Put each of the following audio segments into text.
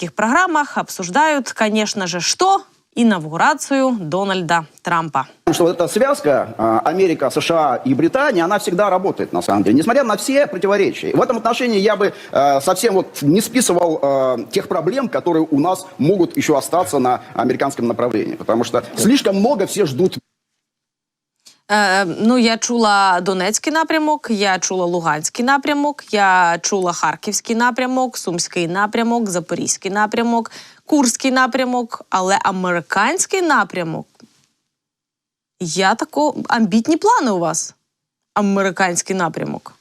российских программах обсуждают, конечно же, что? Инаугурацию Дональда Трампа. Что вот эта связка а, Америка, США и Британия, она всегда работает на самом деле, несмотря на все противоречия. В этом отношении я бы э, совсем вот не списывал э, тех проблем, которые у нас могут еще остаться на американском направлении, потому что слишком много все ждут Е, ну, я чула Донецький напрямок, я чула Луганський напрямок, я чула Харківський напрямок, Сумський напрямок, Запорізький напрямок, Курський напрямок, але американський напрямок. Я тако амбітні плани у вас. Американський напрямок.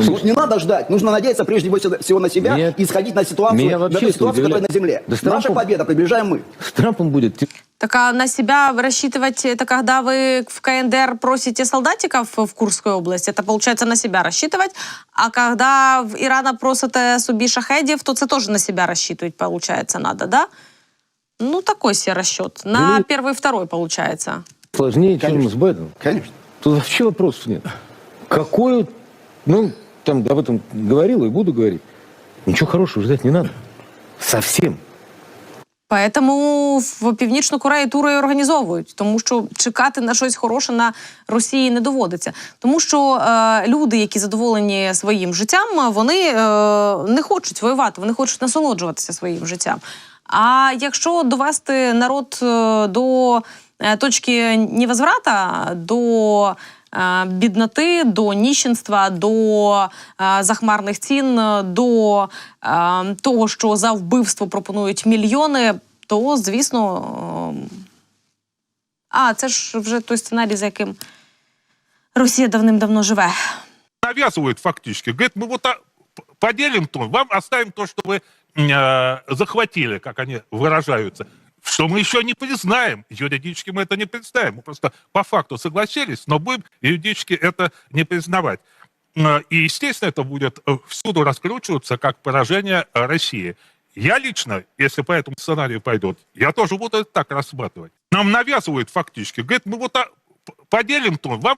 Вот не надо ждать, нужно надеяться прежде всего на себя Меня- и исходить на ситуацию, меня на вообще ту ситуацию, которая удивляет. на земле. Да с Наша Трампом- победа приближаем мы. С Трампом будет те- Так а на себя рассчитывать, это когда вы в КНДР просите солдатиков в Курской области, это получается на себя рассчитывать. А когда в Ирана просите собі шахедів, то це тоже на себя рассчитывать, получается, надо, да? Ну, такой себе расчет. На Ну, первый, второй, получается. сложнее, чем Конечно. с Байденом. Конечно. Тут вообще вопросов нет. Какой, ну, там об этом говорил и буду говорить. Ничего хорошего ждать не надо. Совсем. Поэтому в Північну Корею тури організовують, тому що чекати на щось хороше на Росії не доводиться. Тому що е, люди, які задоволені своїм життям, вони е, не хочуть воювати, вони хочуть насолоджуватися своїм життям. А якщо довести народ е, до е, точки невозврата, до бідноти, до ніщенства, до е, захмарних цін, до е, того, що за вбивство пропонують мільйони, то звісно. е, А, це ж вже той сценарій, за яким Росія давним-давно живе. навязывают фактически. Говорит, мы вот а, п- поделим то, вам оставим то, что вы э, захватили, как они выражаются. Что мы еще не признаем. Юридически мы это не представим. Мы просто по факту согласились, но будем юридически это не признавать. Э, И, естественно, это будет э, всюду раскручиваться как поражение э, России. Я лично, если по этому сценарию пойдут, я тоже буду это так рассматривать. Нам навязывают фактически. Говорит, мы вот а, поделим то, вам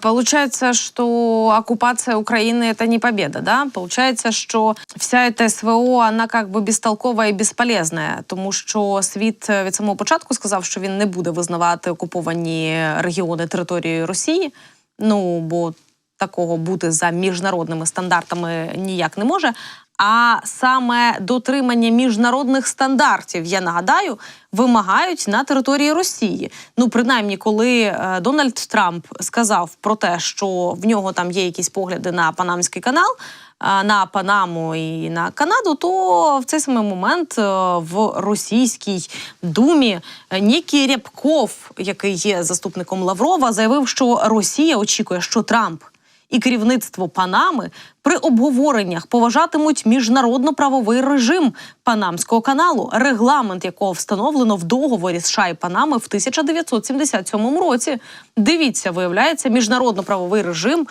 Получается, что оккупация Украины это не победа, да? Получается, що вся эта СВО, вона как би безтолкова і безполезна, тому що світ е, від самого початку сказав, що він не буде визнавати окуповані регіони території Росії. Ну бо такого бути за міжнародними стандартами ніяк не може. А саме дотримання міжнародних стандартів, я нагадаю, вимагають на території Росії. Ну, принаймні, коли е, Дональд Трамп сказав про те, що в нього там є якісь погляди на Панамський канал, е, на Панаму і на Канаду, то в цей самий момент е, в російській думі Нікій Рябков, який є заступником Лаврова, заявив, що Росія очікує, що Трамп і керівництво Панами при обговореннях поважатимуть міжнародно-правовий режим Панамського каналу, регламент якого встановлено в договорі США і Панами в 1977 році. Дивіться, виявляється, міжнародно-правовий режим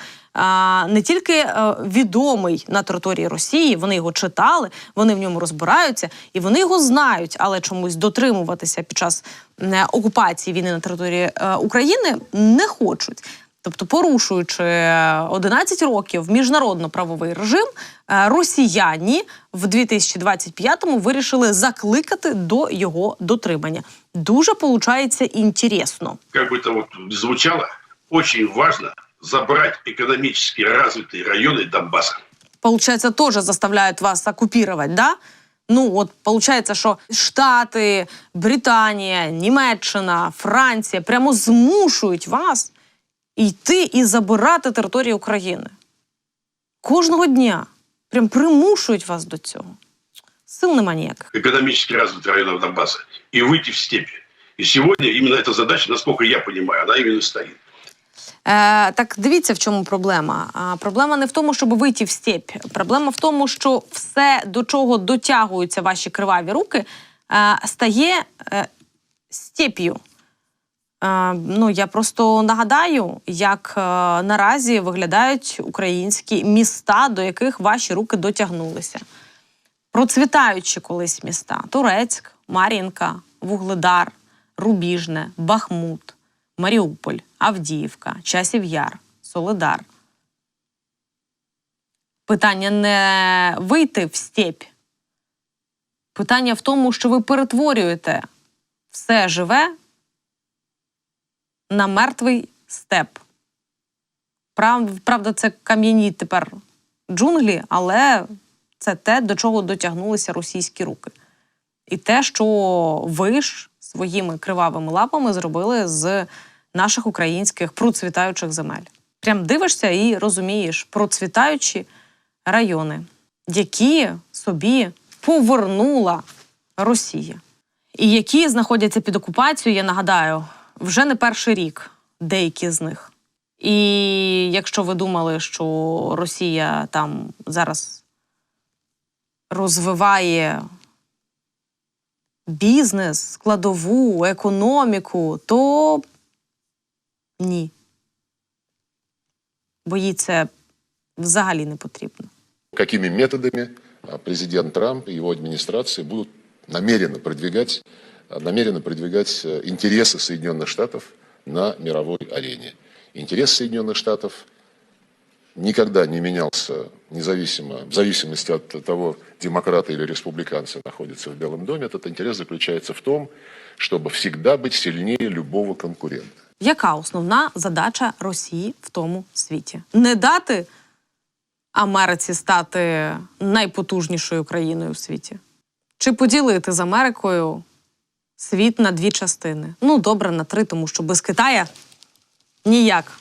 не тільки е, відомий на території Росії, вони його читали, вони в ньому розбираються і вони його знають, але чомусь дотримуватися під час е, окупації війни на території е, України не хочуть. Тобто, порушуючи е, 11 років міжнародно-правовий режим, е, росіяни в 2025-му вирішили закликати до його дотримання. Дуже получається інтересно. как бы это вот ни звучало, очень важно забрать экономически развитые районы Донбасса. Получается, тоже заставляют вас оккупировать, да? Ну, от получається, що Штати, Британія, Німеччина, Франція прямо змушують вас йти і забирати територію України. Кожного дня. Прям примушують вас до цього. Сил нема ніяких. экономически развитых районов Донбасса и выйти в степи. И сегодня именно эта задача, насколько я понимаю, она именно стоит. Е, так дивіться, в чому проблема. А, проблема не в тому, щоб вийти в степь. Проблема в тому, що все, до чого дотягуються ваші криваві руки, е, стає е, степ'ю. Е, ну, я просто нагадаю, як е, наразі виглядають українські міста, до яких ваші руки дотягнулися. Процвітаючі колись міста: Турецьк, Мар'їнка, Вугледар, Рубіжне, Бахмут, Маріуполь, Авдіївка, Часів Яр, Солидар. Питання не вийти в степь. Питання в тому, що ви перетворюєте все живе на мертвий степ. Прав- Правда, це кам'яні тепер джунглі, але це те, до чого дотягнулися російські руки. І те, що ви ж своїми кривавими лапами зробили з наших українських процвітаючих земель. Прям дивишся і розумієш процвітаючі райони, які собі повернула Росія, і які знаходяться під окупацією, я нагадаю, вже не перший рік, деякі з них. І якщо ви думали, що Росія там зараз розвиває бізнес, складову, економіку, то ні. Бо їй це взагалі не потрібно. какими методами президент Трамп и его администрация будут намеренно продвигать, а, намеренно продвигать э, интересы Соединенных Штатов на мировой арене. Интерес Соединенных Штатов никогда не менялся независимо, в зависимости от того, демократы или республиканцы находятся в Белом доме. Этот интерес заключается в том, чтобы всегда быть сильнее любого конкурента. Яка основна задача Росії в тому світі? Не дати Америці стати найпотужнішою країною в світі? Чи поділити з Америкою Світ на дві частини? Ну, добре, на три, тому що без Китая ніяк.